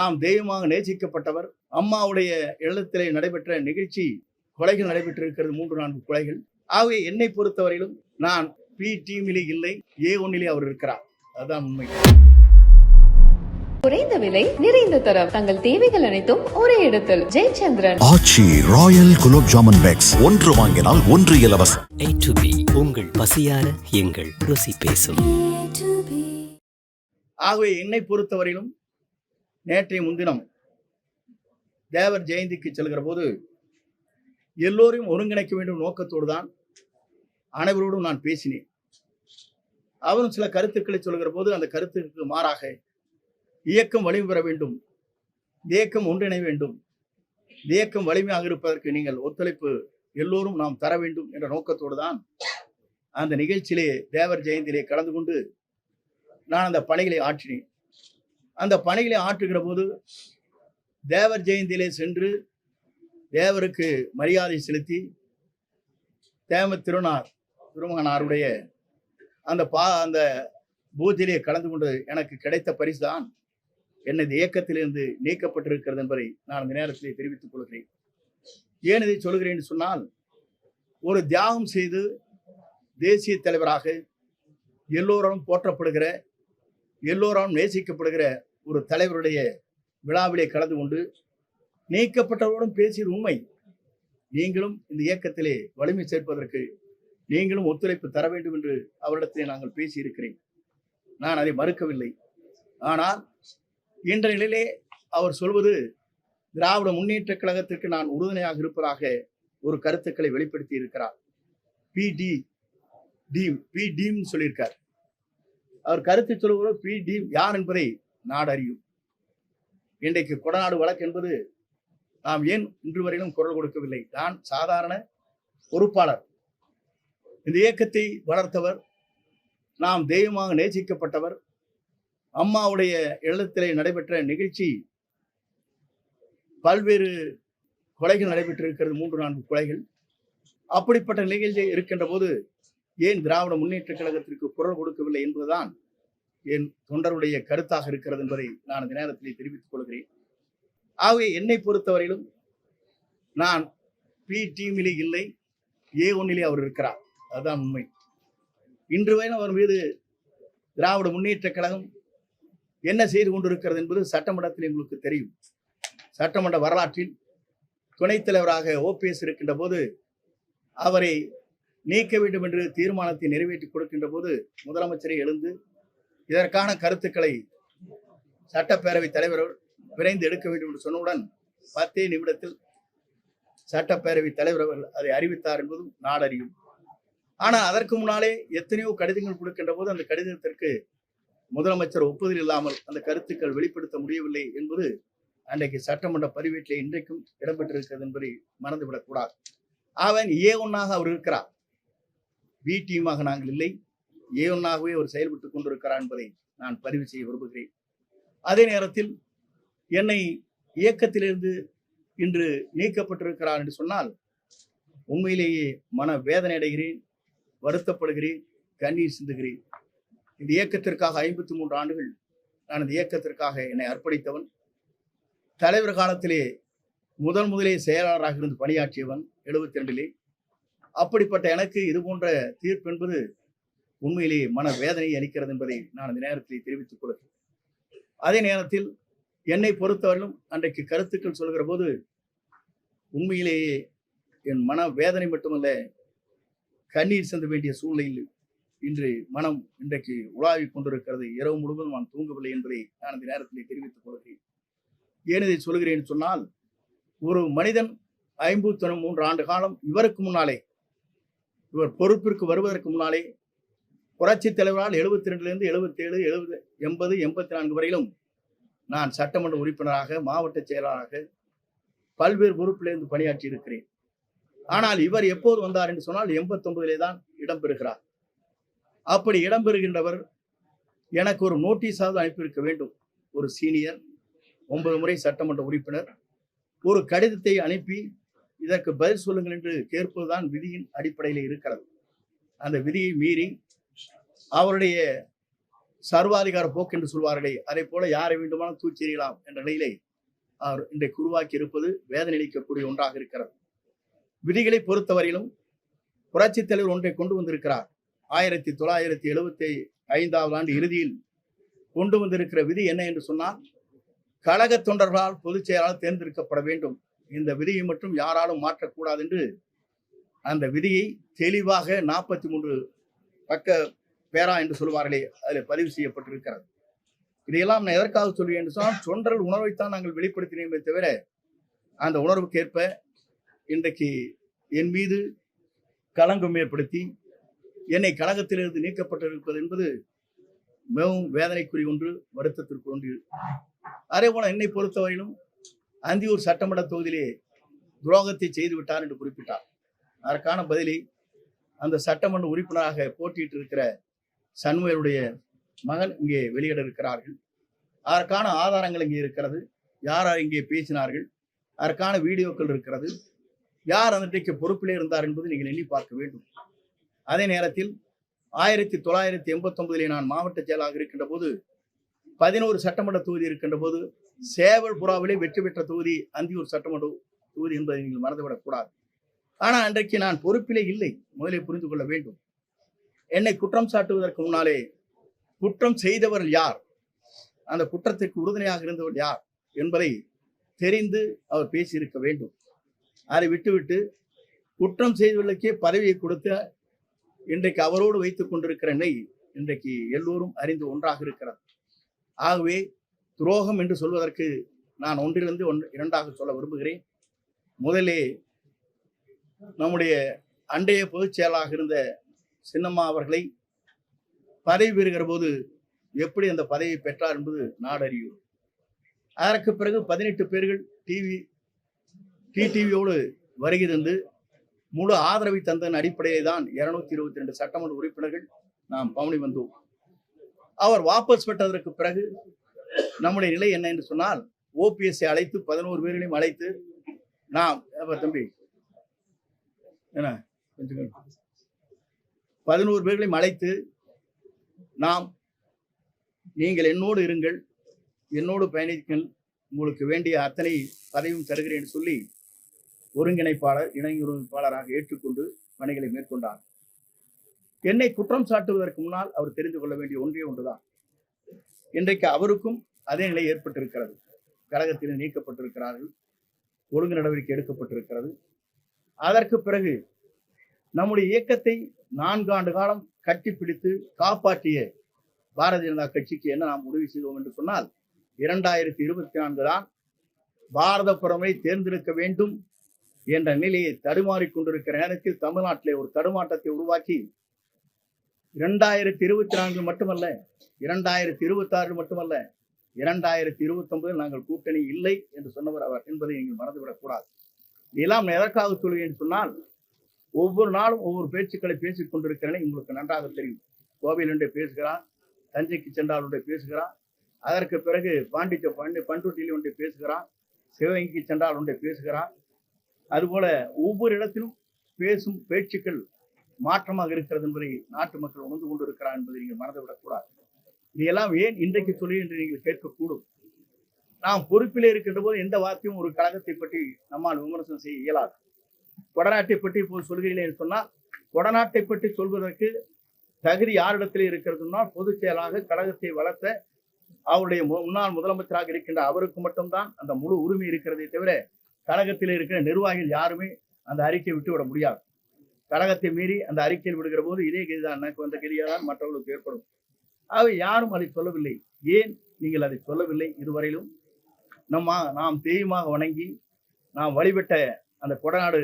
நாம் தெய்வமாக நேசிக்கப்பட்டவர் அம்மாவுடைய இல்லத்திலே நடைபெற்ற நிகழ்ச்சி கொலைகள் நடைபெற்றிருக்கிறது மூன்று நான்கு கொலைகள். ஆகவே என்னை பொறுத்தவரையிலும் நான் பி டீமிலே இல்லை ஏ ஒன்னிலே அவர் இருக்கிறார். அதுதான் உண்மை. குறைந்த விலை நிறைந்த தரம். தங்கள் தேவைகள் அனைத்தும் ஒரே இடத்தில். Jayachandran. Aachi royal gulab jamun packs. ஒன்று வாங்கினால் ஒன்று இலவசம். A to B. உங்கள் பசியார எங்கள் ருசி பேசும். ஆகவே என்னை பொறுத்தவரையிலும் நேற்றைய முன்தினம் தேவர் ஜெயந்திக்கு செல்கிற போது எல்லோரையும் ஒருங்கிணைக்க வேண்டும் நோக்கத்தோடு தான் அனைவரோடும் நான் பேசினேன். அவரும் சில கருத்துக்களை சொல்கிற போது அந்த கருத்துக்கு மாறாக இயக்கம் வலிமை பெற வேண்டும் இயக்கம் ஒன்றிணை வேண்டும் இயக்கம் வலிமையாக இருப்பதற்கு நீங்கள் ஒத்துழைப்பு எல்லோரும் நாம் தர வேண்டும் என்ற நோக்கத்தோடு தான் அந்த நிகழ்ச்சியிலே தேவர் ஜெயந்தியிலே கலந்து கொண்டு நான் அந்த பணிகளை ஆற்றினேன். அந்த பணிகளை ஆற்றுகிற போது தேவர் ஜெயந்தியிலே சென்று தேவருக்கு மரியாதை செலுத்தி தேம திருநார் திருமகனாருடைய அந்த பா அந்த பூஜையிலே கலந்து கொண்டு எனக்கு கிடைத்த பரிசு தான் எனது இயக்கத்திலிருந்து நீக்கப்பட்டிருக்கிறது என்பதை நான் இந்த நேரத்திலே தெரிவித்துக் கொள்கிறேன். ஏன் இதை சொல்கிறேன் சொன்னால் ஒரு தியாகம் செய்து தேசிய தலைவராக எல்லோரும் போற்றப்படுகிற எல்லோராலும் நேசிக்கப்படுகிற ஒரு தலைவருடைய விழாவிலே கலந்து கொண்டு நீக்கப்பட்டவரோடும் பேசியது உண்மை. நீங்களும் இந்த இயக்கத்திலே வலிமை சேர்ப்பதற்கு நீங்களும் ஒத்துழைப்பு தர வேண்டும் என்று அவரிடத்திலே நாங்கள் பேசியிருக்கிறேன். நான் அதை மறுக்கவில்லை. ஆனால் இன்ற நிலையிலே அவர் சொல்வது திராவிட முன்னேற்ற கழகத்திற்கு நான் உறுதுணையாக இருப்பதாக ஒரு கருத்துக்களை வெளிப்படுத்தி இருக்கிறார். B D team B team சொல்லியிருக்கார். அவர் கருத்து சொல்லுகிற பி டீம் யார் என்பதை நாடறியும். இன்றைக்கு கொடநாடு வழக்கு என்பது நாம் ஏன் இன்று வரையிலும் குரல் கொடுக்கவில்லை? நான் சாதாரண பொறுப்பாளர். இந்த இயக்கத்தை வளர்த்தவர் நாம் தெய்வமாக நேசிக்கப்பட்டவர் அம்மாவுடைய இல்லத்திலே நடைபெற்ற நிகழ்ச்சி பல்வேறு கொலைகள் நடைபெற்றிருக்கிறது மூன்று நான்கு கொலைகள். அப்படிப்பட்ட நிகழ்ச்சி இருக்கின்ற போது ஏன் திராவிட முன்னேற்ற கழகத்திற்கு குரல் கொடுக்கவில்லை என்பதுதான் என் தொண்டருடைய கருத்தாக இருக்கிறது என்பதை நான் இந்த நேரத்திலே தெரிவித்துக் கொள்கிறேன். ஆகவே என்னை பொறுத்தவரையிலும் நான் பி டீமிலே இல்லை ஏ ஒன்னிலே அவர் இருக்கிறார். அதுதான் உண்மை. இன்று வரை அவர் மீது திராவிட முன்னேற்ற கழகம் என்ன செய்து கொண்டிருக்கிறது என்பது சட்டமன்றத்தில் உங்களுக்கு தெரியும். சட்டமன்ற வரலாற்றில் துணைத் தலைவராக ஓபிஎஸ் இருக்கின்ற போது அவரை நீக்க வேண்டும் என்று தீர்மானத்தை நிறைவேற்றி கொடுக்கின்ற போது முதலமைச்சரை எழுந்து இதற்கான கருத்துக்களை சட்டப்பேரவைத் தலைவர் விரைந்து எடுக்க வேண்டும் என்று சொன்னவுடன் பத்தே நிமிடத்தில் சட்டப்பேரவைத் தலைவர் அவர்கள் அதை அறிவித்தார் என்பதும் நாடறியும். ஆனால் அதற்கு முன்னாலே எத்தனையோ கடிதங்கள் கொடுக்கின்ற போது அந்த கடிதத்திற்கு முதலமைச்சர் ஒப்புதல் இல்லாமல் அந்த கருத்துக்கள் வெளிப்படுத்த முடியவில்லை என்பது அன்றைக்கு சட்டமன்ற பதிவேட்டில் இன்றைக்கும் இடம்பெற்றிருக்கிறது என்பதை மறந்துவிடக்கூடாது. அவன் ஏ ஒன்னாக அவர் இருக்கிறார். பி டீமாக நாங்கள் இல்லை. ஏவனாகவே அவர் செயல்பட்டு கொண்டிருக்கிறார் என்பதை நான் பதிவு செய்ய விரும்புகிறேன். அதே நேரத்தில் என்னை இயக்கத்திலிருந்து இன்று நீக்கப்பட்டிருக்கிறார் என்று சொன்னால் உண்மையிலேயே மன வேதனை அடைகிறேன் வருத்தப்படுகிறேன் கண்ணீர் சிந்துகிறேன். இந்த இயக்கத்திற்காக ஐம்பத்தி மூன்று ஆண்டுகள் நான் இந்த இயக்கத்திற்காக என்னை அர்ப்பணித்தவன். தலைவர் காலத்திலே முதன் முதலே செயலாளராக இருந்து பணியாற்றியவன் எழுபத்தி ரெண்டிலே. அப்படிப்பட்ட எனக்கு இது போன்ற தீர்ப்பு என்பது உண்மையிலேயே மன வேதனையை அளிக்கிறது என்பதை நான் இந்த நேரத்தில் தெரிவித்துக் கொள்கிறேன். அதே நேரத்தில் என்னை பொறுத்தவரையிலும் அன்றைக்கு கருத்துக்கள் சொல்கிற போது உண்மையிலேயே என் மன வேதனை மட்டுமல்ல கண்ணீர் சென்ற வேண்டிய சூழ்நிலையில் இன்று மனம் இன்றைக்கு உலாவிக் கொண்டிருக்கிறது. இரவு முழுவதும் நான் தூங்கவில்லை என்பதை நான் இந்த நேரத்தில் தெரிவித்துக் கொள்கிறேன். ஏன் இதை சொல்கிறேன் சொன்னால் ஒரு மனிதன் ஐம்பத்தி மூன்று ஆண்டு காலம் இவருக்கு முன்னாலே இவர் பொறுப்பிற்கு வருவதற்கு முன்னாலே புரட்சித் தலைவரால் எழுபத்தி ரெண்டுலேருந்து எழுபத்தேழு எழுபது எண்பது எண்பத்தி நான்கு வரையிலும் நான் சட்டமன்ற உறுப்பினராக மாவட்ட செயலாளராக பல்வேறு பொறுப்பிலிருந்து பணியாற்றி இருக்கிறேன் ஆனால் இவர் எப்போது வந்தார் என்று சொன்னால் எண்பத்தொன்பதிலே தான் இடம்பெறுகிறார். அப்படி இடம்பெறுகின்றவர் எனக்கு ஒரு நோட்டீஸாவது அனுப்பியிருக்க வேண்டும். ஒரு சீனியர் ஒன்பது முறை சட்டமன்ற உறுப்பினர் ஒரு கடிதத்தை அனுப்பி இதற்கு பதில் சொல்லுங்கள் என்று கேட்பதுதான் விதியின் அடிப்படையில் இருக்கிறது. அந்த விதியை மீறி அவருடைய சர்வாதிகார போக்கு என்று சொல்வார்களே அதே போல யாரை வேண்டுமானாலும் எறியலாம் என்ற நிலையிலே அவர் இன்றைக்கு உருவாக்கி இருப்பது வேதனையளிக்கக்கூடிய ஒன்றாக இருக்கிறது. விதிகளை பொறுத்தவரையிலும் புரட்சித் தலைவர் ஒன்றை கொண்டு வந்திருக்கிறார். ஆயிரத்தி தொள்ளாயிரத்தி எழுபத்தி ஐந்தாவது ஆண்டு இறுதியில் கொண்டு வந்திருக்கிற விதி என்ன என்று சொன்னால் கழக தொண்டர்களால் பொதுச் செயலாளர் தேர்ந்தெடுக்கப்பட வேண்டும். இந்த விதியை மட்டும் யாராலும் மாற்றக்கூடாது என்று அந்த விதியை தெளிவாக நாற்பத்தி மூன்று பக்க பேரா என்று சொல்வார்களே அதில் பதிவு செய்யப்பட்டிருக்கிறது. இதையெல்லாம் நான் எதற்காக சொல்வேன் என்று சொன்னால் தொண்டர்கள் உணர்வைத்தான் நாங்கள் வெளிப்படுத்தினோமே தவிர அந்த உணர்வுக்கேற்ப இன்றைக்கு என் மீது களங்கம் ஏற்படுத்தி என்னை கழகத்திலிருந்து நீக்கப்பட்டிருப்பது என்பது மிகவும் வேதனைக்குரிய ஒன்று வருத்தத்திற்கு ஒன்று. அதே போல என்னை பொறுத்தவரையிலும் அந்தியூர் சட்டமன்ற தொகுதியிலே துரோகத்தை செய்து விட்டார் என்று குறிப்பிட்டார். அதற்கான பதிலை அந்த சட்டமன்ற உறுப்பினராக போட்டியிட்டு இருக்கிற சண்முகனுடைய மகன் இங்கே வெளியிட இருக்கிறார்கள் அதற்கான ஆதாரங்கள் இங்கே இருக்கிறது. யார் யார் இங்கே பேசினார்கள்? அதற்கான வீடியோக்கள் இருக்கிறது. யார் அன்றைக்கு பொறுப்பிலே இருந்தார் என்பது நீங்கள் எண்ணி பார்க்க வேண்டும். அதே நேரத்தில் ஆயிரத்தி தொள்ளாயிரத்தி எண்பத்தொன்பதிலே நான் மாவட்ட செயலாக இருக்கின்ற போது பதினோரு சட்டமன்ற தொகுதி இருக்கின்ற போது சேவல் புறாவிலே வெற்றி பெற்ற தொகுதி அந்தியூர் சட்டமன்ற தொகுதி என்பதை நீங்கள் மறந்துவிடக்கூடாது ஆனால் அன்றைக்கு நான் பொறுப்பிலே இல்லை. முதலில் புரிந்து கொள்ள வேண்டும். என்னை குற்றம் சாட்டுவதற்கு முன்னாலே குற்றம் செய்தவர் யார்? அந்த குற்றத்திற்கு உறுதுணையாக இருந்தவர் யார் என்பதை தெரிந்து அவர் பேசியிருக்க வேண்டும். அதை விட்டுவிட்டு குற்றம் செய்தவர்களுக்கே பதவியை கொடுத்த இன்றைக்கு அவரோடு வைத்துக் கொண்டிருக்கிற நிலை இன்றைக்கு எல்லோரும் அறிந்து ஒன்றாக இருக்கிறது ஆகவே துரோகம் என்று சொல்வதற்கு நான் ஒன்றிலிருந்து ஒன்று இரண்டாக சொல்ல விரும்புகிறேன். முதலே நம்முடைய அண்டைய பொதுச் செயலாக இருந்த சின்னம்மா அவர்களை பதவி பெறுகிற போது எப்படி அந்த பதவியை பெற்றார் என்பது நாடறியும் அதற்கு பிறகு பதினெட்டு பேர்கள் டிவி டிடிவியோடு வருகை தந்து முழு ஆதரவை தந்ததன் அடிப்படையில் தான் இருநூத்தி இருபத்தி ரெண்டு சட்டமன்ற உறுப்பினர்கள் நாம் பவனி வந்தோம். அவர் வாபஸ் பெற்றதற்கு பிறகு நம்முடைய நிலை என்ன என்று சொன்னால் ஓபிஎஸ்ஐ அழைத்து பதினோரு பேர்களையும் அழைத்து நாம் தம்பி என்ன? கொஞ்சம் பதினோரு பேர்களையும் அழைத்து நாம் நீங்கள் என்னோடு இருங்கள் என்னோடு பயணிங்கள் உங்களுக்கு வேண்டிய அத்தனை பதவியும் தருகிறேன் சொல்லி ஒருங்கிணைப்பாளர் இணை ஒருங்கிணைப்பாளராக ஏற்றுக்கொண்டு பணிகளை மேற்கொண்டார். என்னை குற்றம் சாட்டுவதற்கு முன்னால் அவர் தெரிந்து கொள்ள வேண்டிய ஒன்றே ஒன்றுதான். இன்றைக்கு அவருக்கும் அதே நிலை ஏற்பட்டிருக்கிறது. கழகத்தில் நீக்கப்பட்டிருக்கிறார்கள் ஒழுங்கு நடவடிக்கை எடுக்கப்பட்டிருக்கிறது. அதற்கு பிறகு நம்முடைய இயக்கத்தை நான்கு ஆண்டு காலம் கட்டிப்பிடித்து காப்பாற்றிய பாரதிய ஜனதா கட்சிக்கு என்ன நாம் முடிவு செய்தோம் என்று சொன்னால் இரண்டாயிரத்தி இருபத்தி நான்கு தான் பாரத புறமை தேர்ந்தெடுக்க வேண்டும் என்ற நிலையை தடுமாறிக்கொண்டிருக்கிற நேரத்தில் தமிழ்நாட்டிலே ஒரு தடுமாட்டத்தை உருவாக்கி இரண்டாயிரத்தி இருபத்தி நான்கு மட்டுமல்ல இரண்டாயிரத்தி இருபத்தி ஆறு மட்டுமல்ல இரண்டாயிரத்தி இருபத்தி ஒன்பதில் நாங்கள் கூட்டணி இல்லை என்று சொன்னவர் அவர் என்பதை நீங்கள் மறந்துவிடக்கூடாது இதெல்லாம் எதற்காக சொல்கிறேன் சொன்னால் ஒவ்வொரு நாளும் ஒவ்வொரு பேச்சுக்களை பேசிக் கொண்டிருக்கிறேன் உங்களுக்கு நன்றாக தெரியும். கோவையில் ஒன்றை பேசுகிறான் தஞ்சைக்கு சென்றால் ஒன்றை பேசுகிறான் அதற்கு பிறகு பாண்டிச்ச பண்டு பண்ருட்டியில் ஒன்றை பேசுகிறான் சிவகங்கைக்கு சென்றால் ஒன்றை பேசுகிறான். அதுபோல ஒவ்வொரு இடத்திலும் பேசும் பேச்சுக்கள் மாற்றமாக இருக்கிறது என்பதை நாட்டு மக்கள் உணர்ந்து கொண்டிருக்கிறார் என்பதை நீங்கள் மறந்துவிடக்கூடாது. இதையெல்லாம் ஏன் இன்றைக்கு சொல்லி என்று நீங்கள் கேட்கக்கூடும்? நாம் பொறுப்பிலே இருக்கின்ற போது எந்த வார்த்தையும் ஒரு கழகத்தை பற்றி நம்மால் விமர்சனம் செய்ய இயலாது. கொடநாட்டை பற்றி இப்போது சொல்கிறீர்களே என்று சொன்னால் கொடநாட்டை பற்றி சொல்வதற்கு தகுதி யாரிடத்தில் இருக்கிறதுனா பொதுச் செயலாக கழகத்தை வளர்த்த அவருடைய முன்னாள் முதலமைச்சராக இருக்கின்ற அவருக்கு மட்டும்தான் அந்த முழு உரிமை இருக்கிறதே தவிர கழகத்தில் இருக்கிற நிர்வாகிகள் யாருமே அந்த அறிக்கையை விட்டு விட முடியாது. கழகத்தை மீறி அந்த அறிக்கையில் விடுகிற போது இதே கதிதான். எனக்கு வந்த கதியாதான் மற்றவர்களுக்கு ஏற்படும். ஆகவே யாரும் அதை சொல்லவில்லை. ஏன் நீங்கள் அதை சொல்லவில்லை? இதுவரையிலும் நம்ம நாம் தெய்வமாக வணங்கி நாம் வழிபட்ட அந்த கொடநாடு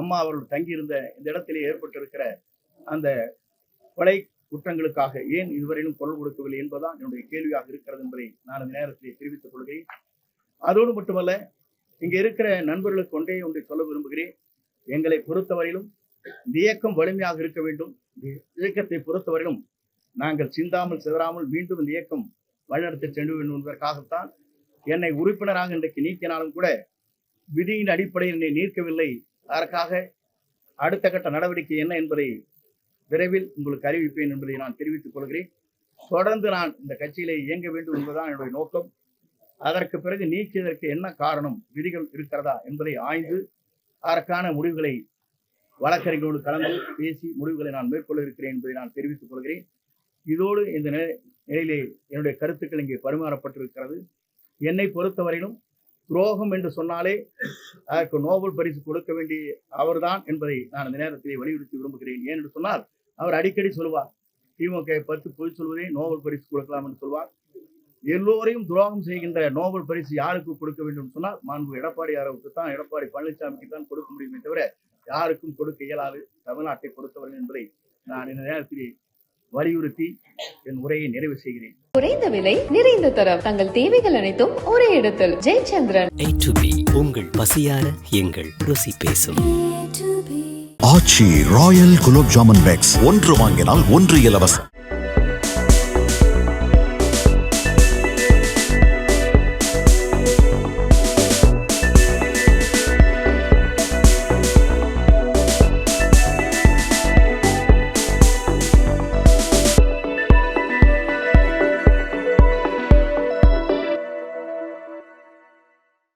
அம்மா அவர்கள் தங்கியிருந்த இந்த இடத்திலே ஏற்பட்டிருக்கிற அந்த கொலை குற்றங்களுக்காக ஏன் இதுவரையிலும் குரல் கொடுக்கவில்லை என்பதுதான் என்னுடைய கேள்வியாக இருக்கிறது என்பதை நான் இந்த நேரத்திலே தெரிவித்துக் கொள்கிறேன். அதோடு மட்டுமல்ல இங்கே இருக்கிற நண்பர்களுக்கு ஒன்றே ஒன்றை சொல்ல விரும்புகிறேன். எங்களை பொறுத்தவரையிலும் இந்த இயக்கம் வலிமையாக இருக்க வேண்டும். இந்த இயக்கத்தை பொறுத்தவரையிலும் நாங்கள் சிந்தாமல் சிதறாமல் மீண்டும் இந்த இயக்கம் வழிநடத்தி சென்று வேண்டும் என்பதற்காகத்தான் என்னை உறுப்பினராக இன்றைக்கு நீக்கினாலும் கூட விதியின் அடிப்படையில் என்னை நீக்கவில்லை அதற்காக அடுத்த கட்ட நடவடிக்கை என்ன என்பதை விரைவில் உங்களுக்கு அறிவிப்பேன் என்பதை நான் தெரிவித்துக் கொள்கிறேன். தொடர்ந்து நான் இந்த கட்சியிலே இயங்க வேண்டும் என்பதுதான் என்னுடைய நோக்கம். அதற்கு பிறகு நீக்கியதற்கு என்ன காரணம் விதிகள் இருக்கிறதா என்பதை ஆய்ந்து அதற்கான முடிவுகளை வழக்கறிஞரோடு கலந்து பேசி முடிவுகளை நான் மேற்கொள்ள இருக்கிறேன் என்பதை நான் தெரிவித்துக் கொள்கிறேன். இதோடு இந்த நிலை- நிலையிலே என்னுடைய கருத்துக்கள் இங்கே பரிமாறப்பட்டிருக்கிறது. என்னை பொறுத்தவரையிலும் துரோகம் என்று சொன்னாலே அதற்கு நோபல் பரிசு கொடுக்க வேண்டிய அவர்தான் என்பதை நான் இந்த நேரத்திலே வலியுறுத்தி விரும்புகிறேன். ஏன் என்று சொன்னால் அவர் அடிக்கடி சொல்வார் திமுக பத்து பொய் சொல்வதே நோபல் பரிசு கொடுக்கலாம் என்று சொல்வார். எல்லோரையும் துரோகம் செய்கின்ற நோபல் பரிசு யாருக்கு கொடுக்க வேண்டும் சொன்னால் மாண்பு எடப்பாடியாருக்கு தான் எடப்பாடி பழனிசாமிக்கு தான் கொடுக்க முடியுமே தவிர யாருக்கும் கொடுக்க இயலாது. தமிழ்நாட்டை பொறுத்தவரை என்பதை நான் இந்த நேரத்திலே வலியுறுத்தி என் உரையை நிறைவு செய்கிறேன். குறைந்த விலை நிறைந்த தரம். தங்கள் தேவைகள் அனைத்தும் ஒரே இடத்தில். ஜெயச்சந்திரன். A to B உங்கள் பசியார எங்கள் ருசி பேசும். Aachi royal gulab jamun packs. ஒன்று வாங்கினால் ஒன்று இலவசம்.